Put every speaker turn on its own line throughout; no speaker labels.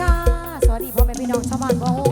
ค่ะ สวัสดีพ่อแม่พี่น้องชาวบ้านพ่อ
โ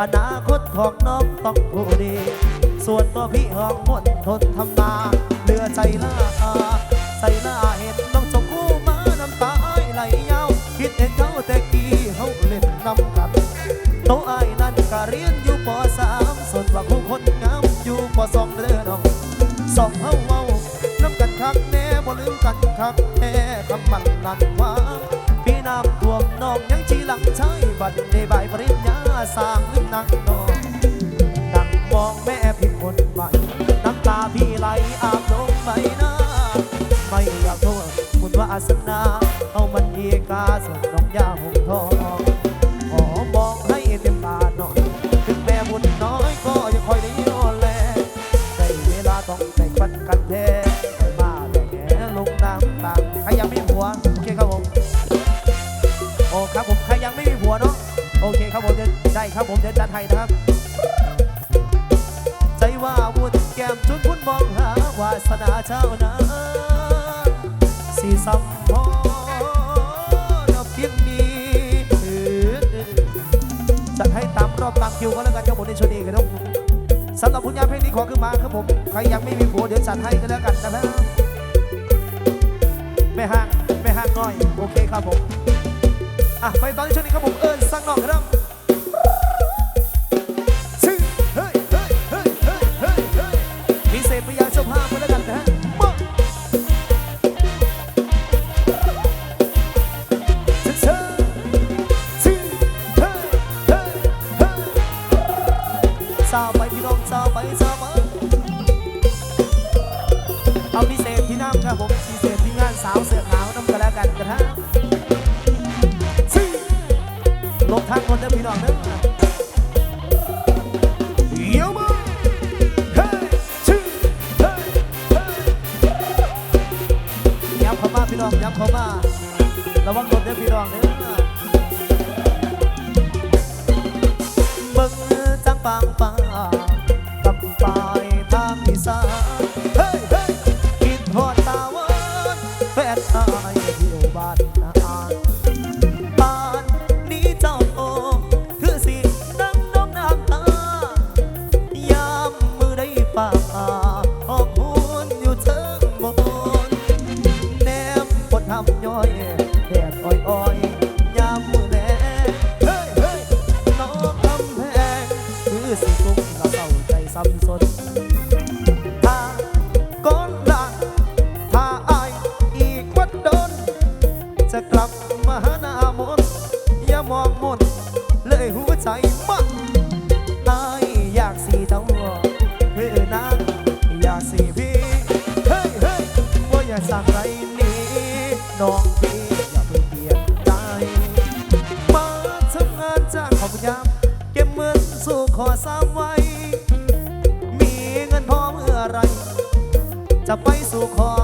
อนาคตของน้องต้องผู้ดี ส่วนตัวพี่ห้องมนทนทำนาเหลือใจล่าใจล่าเห็นน้องชมพู่มาน้ำตาอ้ายไหลยาว คิดเห็นเขาแต่กี้เขาเล่นน้ำกันโตอ้ายนั้นก็เรียนอยู่ปสามส่วนว่าคู่คนงามอยู่ปสองเด้อน้องสองเฮาเมาน้ำกันคักแน่บ่ลืมกันคักแท้คำมันนั่นว่าพี่น้ำท่วมน้องยังชีหลังใช้บัดในใบปริญญาสร้าง สนาเอามันเอกาส่งน้องยาหงทองขอมองให้เต็มตาหน่อยถึงแม่บุญน้อยก็ยังคอยได้ยอแลได้เวลาต้องแต่งปันกันแท้มาแต่แง่ลงน้ำตางใครยังไม่มีผัวโอเคครับผมโอ้ครับผมใครยังไม่มีผัวเนาะโอเคครับผมเดี๋ยวได้ครับผมเดี๋ยวจัดให้นะครับใจว่าบุญแก้มจุนพุ่นมองหาวาสนาเจ้านา สัมพอนะเพียงนี้จัดให้ตามรอบตามคิวก็แล้วกันครับผมในชนี้ครับผมสำหรับผลงานเพลงนี้ขอขึ้นมาครับผม ใครยังไม่มีผัวเดี๋ยวจัดให้ก็แล้วกันนะครับไม่ห่างไม่ห่างน้อย โอเคครับผม อะ ไปตอนที่ช่วงนี้ครับผมเอิญสังนอกครับ จะไปสู่ขอ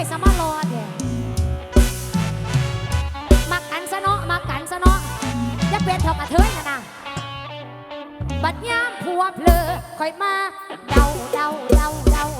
อ้สมารอดเนี่ยมากันซะเนาะ
มากันซะเนาะจะเป็นเท่กระเทยนะนะบัดยามผัวเพลอคอยมาเดาเดาเดาเดา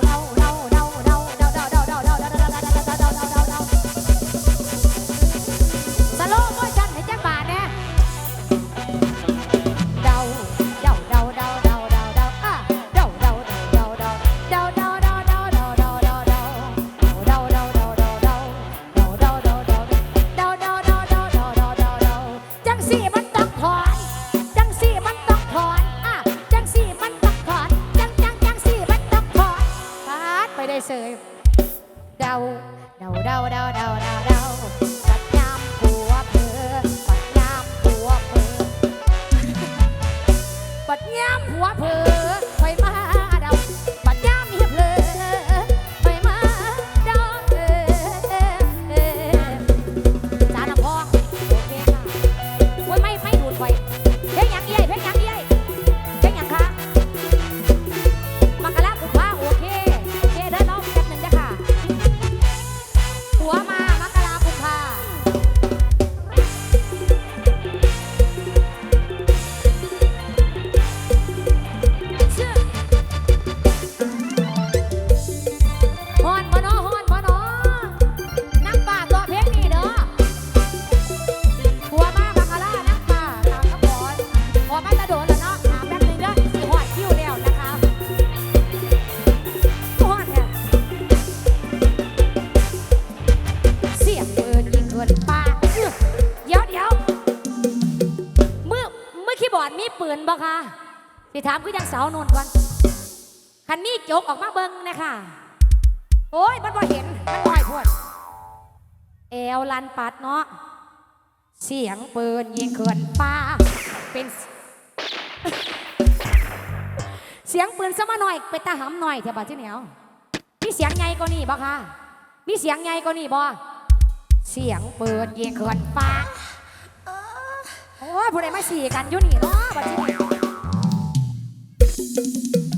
สิถามคือยังสาวนวลกันคันมีจกออกมาเบิ้งนะคะโอ้ยมันบ่เห็น มันลอยพวดแอลลันปัดเนาะ เสียงปืนยิงเขินป้า เป็น เสียงปืนซะมาหน่อย ไปตาหำหน่อยเถอะบ่าที่เหนียวมีเสียงไงก็นี่บ่ค่ะมีเสียงไงก็นี่บ่เสียงปืนยิงเขินป้า โอ้ยผู้ใดมาสี่กันยุ่นี่เนาะบ่าที่เหนียว เสี